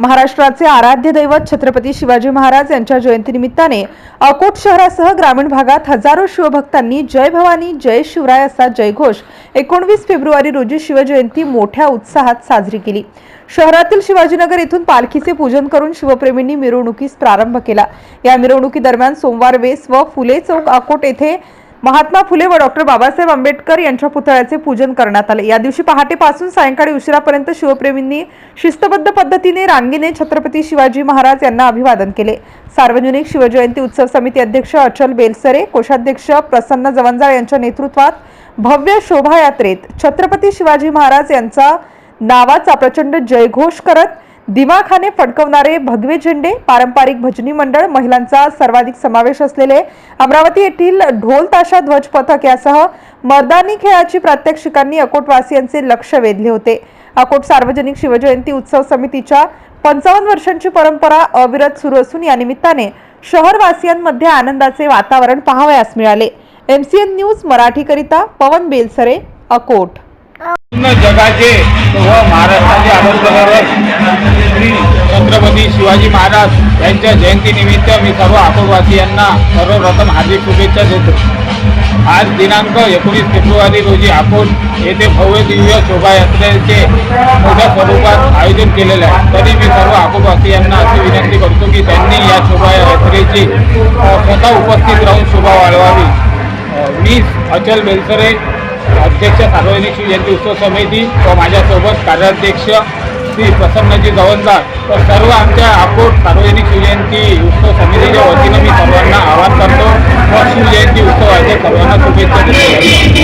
महाराष्ट्राचे आराध्य दैवत छत्रपती शिवाजी महाराज यांच्या जयंतीनिमित्ताने अकोट शहरासह ग्रामीण भागात हजारो शिवभक्तांनी जय भवानी जय शिवराय असा जयघोष एकोणवीस फेब्रुवारी रोजी शिवजयंती मोठ्या उत्साहात साजरी केली. शहरातील शिवाजीनगर येथून पालखीचे पूजन करून शिवप्रेमींनी मिरवणुकीस प्रारंभ केला. या मिरवणुकीदरम्यान सोमवार वेस व फुले चौक अकोट येथे महात्मा फुले व डॉक्टर बाबासाहेब आंबेडकर यांच्या पुतळ्याचे पूजन करण्यात आले. या दिवशी पहाटेपासून सायंकाळी उशिरापर्यंत शिवप्रेमींनी शिस्तबद्ध पद्धतीने रांगीने छत्रपती शिवाजी महाराज यांना अभिवादन केले. सार्वजनिक शिवजयंती उत्सव समिती अध्यक्ष अचल बेलसरे कोषाध्यक्ष प्रसन्न जवंजाळ यांच्या नेतृत्वात भव्य शोभायात्रेत छत्रपती शिवाजी महाराज यांचा नावाचा प्रचंड जयघोष करत दिमाखाने फडकवणारे भगवे झेंडे पारंपरिक भजनी मंडळ महिलांचा सर्वाधिक समावेश असलेले अमरावती येथील ढोल ताशा ध्वज पथक यासह मर्दानी खेळाची प्रात्यक्षिकांनी अकोटवासियांचे लक्ष वेधले होते. अकोट सार्वजनिक शिवजयंती उत्सव समितीच्या पंचावन्न वर्षांची परंपरा अविरत सुरू असून या निमित्ताने शहरवासियांमध्ये आनंदाचे वातावरण पाहावयास मिळाले. एमसीएन न्यूज मराठीकरिता पवन बेलसरे अकोट. पूर्ण जगाचे व महाराष्ट्राचे आदर्शदैवत श्री छत्रपती शिवाजी महाराज यांच्या जयंतीनिमित्त मी सर्व अकोटवासियांना सर्वप्रथम हार्दिक शुभेच्छा देतो. आज दिनांक एकोणीस फेब्रुवारी रोजी अकोट येथे भव्य दिव्य शोभायात्रेचे मोठ्या स्वरूपात आयोजन केलेले आहे. तरी मी सर्व अकोटवासियांना अशी विनंती करतो की त्यांनी या शोभायात्रेची स्वतः उपस्थित राहून शोभा वाढवावी. मी अचल बेलसरे अध्यक्ष सार्वजनिक शिवजयंती उत्सव समिती व माझ्यासोबत कार्याध्यक्ष श्री प्रसन्नजी गवंदार व सर्व आमच्या अकोट सार्वजनिक शिवजयंती उत्सव समितीच्या वतीनं मी सर्वांना आवाहन करतो व शिवजयंती उत्सवाच्या सर्वांना शुभेच्छा देतो.